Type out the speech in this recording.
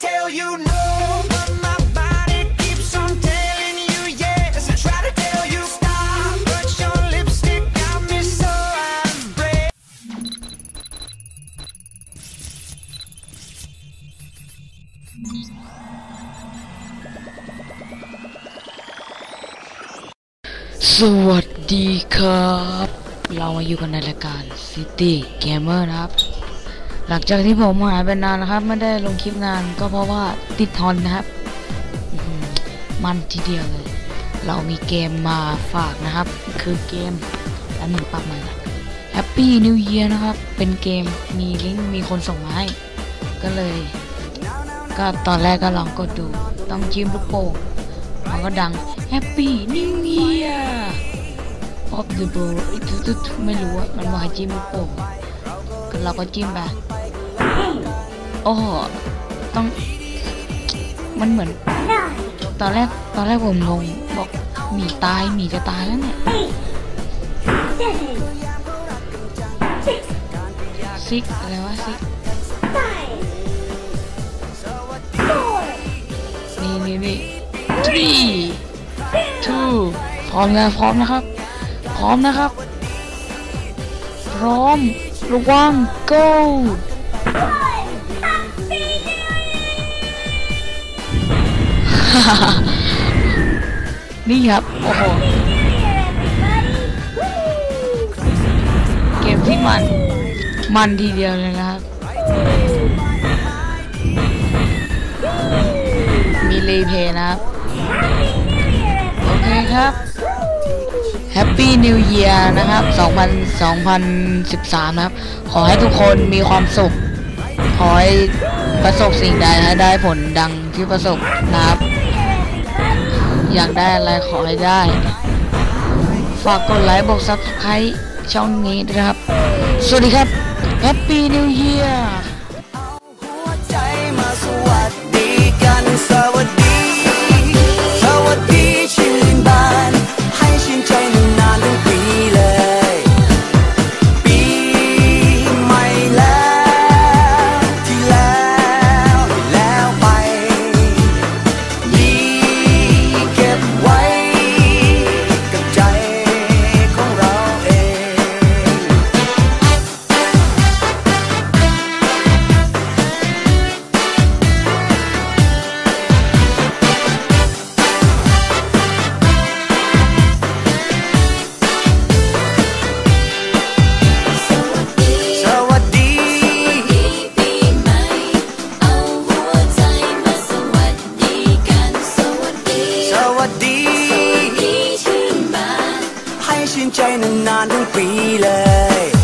tell you no, but my body keeps on telling you yes. I try to tell you stop, but your lipstick got me so out of breath. สวัสดีครับ เรามาอยู่กันในรายการ City Gamer นะครับ หลังจากที่ผมหายไปนานนะครับ ไม่ได้ลงคลิปงานก็เพราะว่าติดทอนนะครับ มันทีเดียวเลย เรามีเกมมาฝากนะครับ คือเกมอันหนึ่งปักมัน Happy New Year นะครับ เป็นเกมมีลิงก์มีคนส่งมาให้ ก็เลย ก็ตอนแรกก็ลองกดดู ต้องจิ้มลูกโป่งมันก็ดัง Happy New Year of the b o ทุกๆไม่รู้อะมันบอกให้จิ้มลูกโป่งเราก็จิ้มไป โอ้โหต้อง มันเหมือน ตอนแรก ตอนแรกผมงงบอกหมีตายหมีจะตายแล้วเนี่ยซิกอะไรวะซิกนี่นี่นี่ three two พร้อมแล้วพร้อมนะครับ พร้อมนะครับ พร้อม ระวัง go นี่ครับ โอ้โห เกมที่มัน มันทีเดียวเลยนะครับ มีรีเพย์นะครับ โอเคครับ Happy New Year นะครับ 2000 2013 นะครับ ขอให้ทุกคนมีความสุข ขอให้ประสบสิ่งใดให้ได้ผลดังที่ประสบนะครับ อยากได้อะไรขอให้ได้ ฝากกดไลค์บอกซับสไครต์ช่องนี้ด้วยนะครับ สวัสดีครับ Happy New Year ชื่นใจนานๆทั้งปีเลย